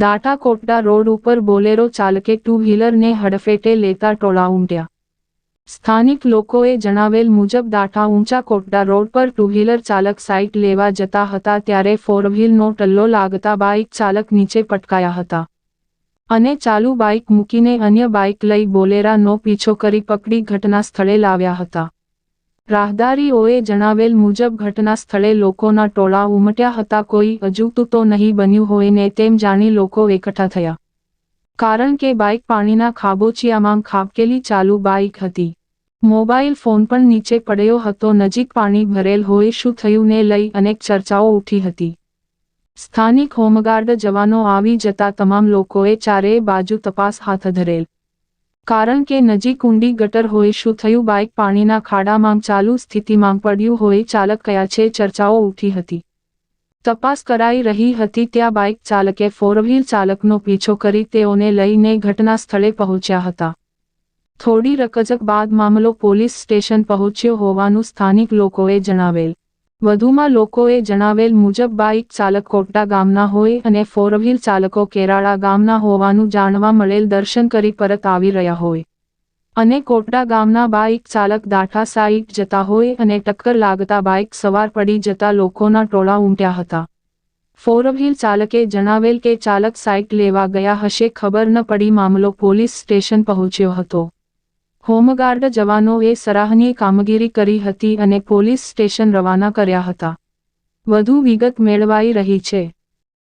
દાટા Kotda road ઉપર Bolero ચાલકે two વ્હીલરને હડફેટે લેતા ટોળા ઉમટ્યા. સ્થાનિક લોકોએ જણાવેલ મુજબ દાઠા ઊંચા કોટડા રોડ પર ટુ વ્હીલર ચાલક સાઇટ લેવા જતા હતા ત્યારે ફોર વ્હીલનો ટલ્લો લાગતા બાઇક ચાલક નીચે પટકાયા હતા. અને ચાલુ બાઇક મૂકીને અન્ય બાઇક લઈ બોલેરાનો પીછો કરી પકડી ઘટના સ્થળે લાવ્યા હતા. રાહદારીઓએ જણાવેલ મુજબ ઘટના સ્થળે લોકોના ટોળા ઉમટ્યા હતા. કોઈ અજુગતું તો નહીં બન્યું હોય ને તેમ જાણી લોકો એકઠા થયા. કારણ કે બાઇક પાણીના ખાબોચિયામાં ખાબકેલી ચાલુ બાઇક હતી. મોબાઈલ ફોન પણ નીચે પડ્યો હતો. નજીક પાણી ભરેલ હોય શું થયું ને લઈ અનેક ચર્ચાઓ ઉઠી હતી. સ્થાનિક હોમગાર્ડ જવાનો આવી જતા તમામ લોકોએ ચારેય બાજુ તપાસ હાથ ધરેલ. કારણ કે નજીક ઊંડી ગટર હોય શું થયું? બાઇક પાણીના ખાડામાં ચાલુ સ્થિતિમાં પડ્યું હોય ચાલક કયા છે? ચર્ચાઓ ઉઠી હતી. તપાસ કરાઈ રહી હતી ત્યાં બાઇક ચાલકે ફોરવ્હીલ ચાલકનો પીછો કરી તેઓને લઈને ઘટના સ્થળે પહોંચ્યા હતા. થોડી રકજક બાદ મામલો પોલીસ સ્ટેશન પહોંચ્યો હોવાનું સ્થાનિક લોકોએ જણાવેલ. વધુમાં લોકોએ જણાવેલ મુજબ બાઇક ચાલક કોટડા ગામના હોય અને ફોરવ્હીલ ચાલકો કેરાળા ગામના હોવાનું જાણવા મળેલ દર્શન કરી પરત આવી રહ્યા હોય. અને કોટડા ગામના બાઇક ચાલક દાઠા સાઈડ જતા હોય અને ટક્કર લાગતા બાઇક સવાર પડી જતા લોકોના ટોળા ઉમટ્યા હતા. ફોરવ્હીલ ચાલકે જણાવેલ કે ચાલક સાઇટ લેવા ગયા હશે ખબર ન પડી મામલો પોલીસ સ્ટેશન પહોંચ્યો હતો. હોમગાર્ડ જવાનોએ સરાહનીય કામગીરી કરી હતી અને પોલીસ સ્ટેશન રવાના કર્યા હતા. વધુ વિગત મેળવાઈ રહી છે.